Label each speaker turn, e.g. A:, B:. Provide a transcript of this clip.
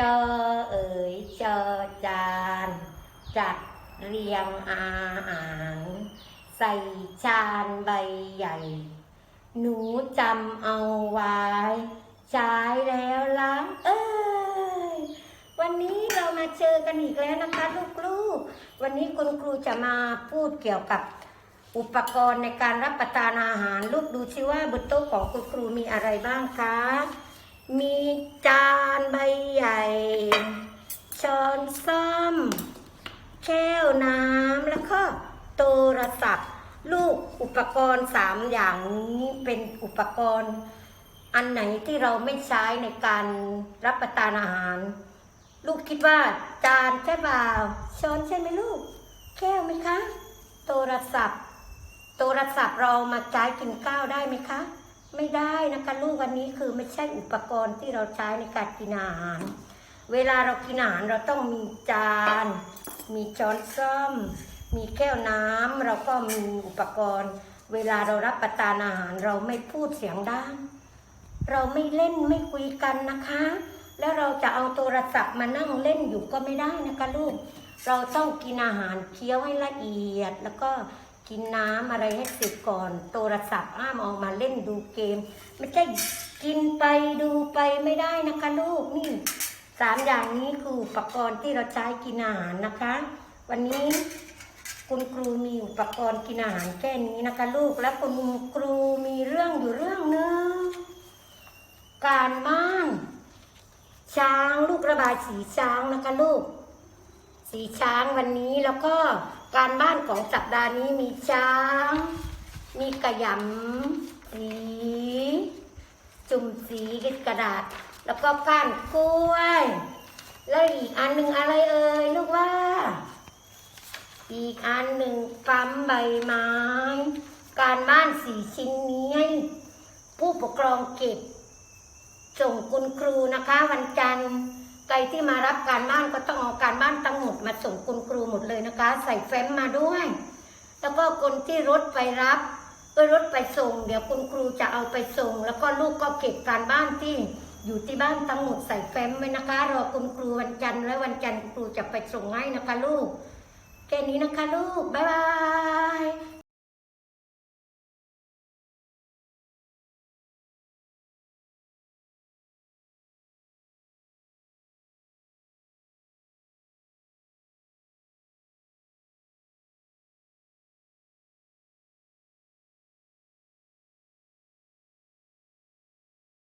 A: จอเอ๋ยจอจานจัดเรียงอาหารใส่จานใบใหญ่ หนูจำเอาไว้ใช้แล้วล้างเอ้ยวันนี้เรามาเจอกันอีกแล้วนะคะลูกๆ วันนี้คุณครูจะมาพูดเกี่ยวกับอุปกรณ์ในการรับประทานอาหาร ลูกดูชิว่าบนโต๊ะของคุณครูมีอะไรบ้างคะ โทรศัพท์ ลูกอุปกรณ์สามอย่างนี้เป็นอุปกรณ์ อันไหนที่เราไม่ใช้ในการรับประทานอาหาร ลูกคิดว่าจานใช่เปล่าช้อนใช่ไหมลูก แก้วไหมคะ โทรศัพท์ โทรศัพท์เรามาใช้กินข้าวได้ไหมคะไม่ได้นะคะลูกวันนี้คือไม่ใช่อุปกรณ์ที่เราใช้ในการกินอาหาร เวลาเรากินอาหารเราต้องมีจาน มีช้อนส้อม มีแก้วน้ำเราก็มีอุปกรณ์ เวลาเรารับประทานอาหารเราไม่พูดเสียงดังเราไม่เล่นไม่คุยกันนะคะ แล้วเราจะเอาโทรศัพท์มานั่งเล่นอยู่ก็ไม่ได้นะคะลูก เราต้องกินอาหารเคี้ยวให้ละเอียด แล้วก็กินน้ำอะไรให้เสร็จก่อน โทรศัพท์ห้ามเอามาเล่นดูเกม ไม่ใช่กินไปดูไปไม่ได้นะคะลูกนี่สามอย่างนี้คืออุปกรณ์ที่เราใช้กินอาหารนะคะ วันนี้ คุณครูมีอุปกรณ์กินอาหารแค่นี้นะคะลูก และคุณครูมีเรื่องอยู่เรื่องหนึง การบ้าน ช้างลูกระบายสีช้างนะคะลูก สีช้างวันนี้แล้วก็การบ้านของสัปดาห์นี้มีช้าง มีกระยำสีจุ่มสีกระดาษ แล้วก็ก้านกล้วย แล้วอีกอันหนึ่งอะไรเอ่ยลูกว่า อันหนึ่งปั๊มใบไม้ การบ้านสี่ชิ้นนี้ให้ผู้ปกครองเก็บ ส่งคุณครูนะคะวันจันทร์ใครที่มารับการบ้านก็ต้องเอาการบ้านทั้งหมดมาส่งคุณครูหมดเลยนะคะ ใส่แฟ้มมาด้วย แล้วก็คนที่รถไปรับก็รถไปส่ง เดี๋ยวคุณครูจะเอาไปส่ง แล้วก็ลูกก็เก็บการบ้านที่อยู่ที่บ้านทั้งหมดใส่แฟ้มไว้นะคะ รอคุณครูวันจันทร์และวันจันทร์ครูจะไปส่งให้นะคะลูก แค่นี้นะคะลูก บ๊ายบาย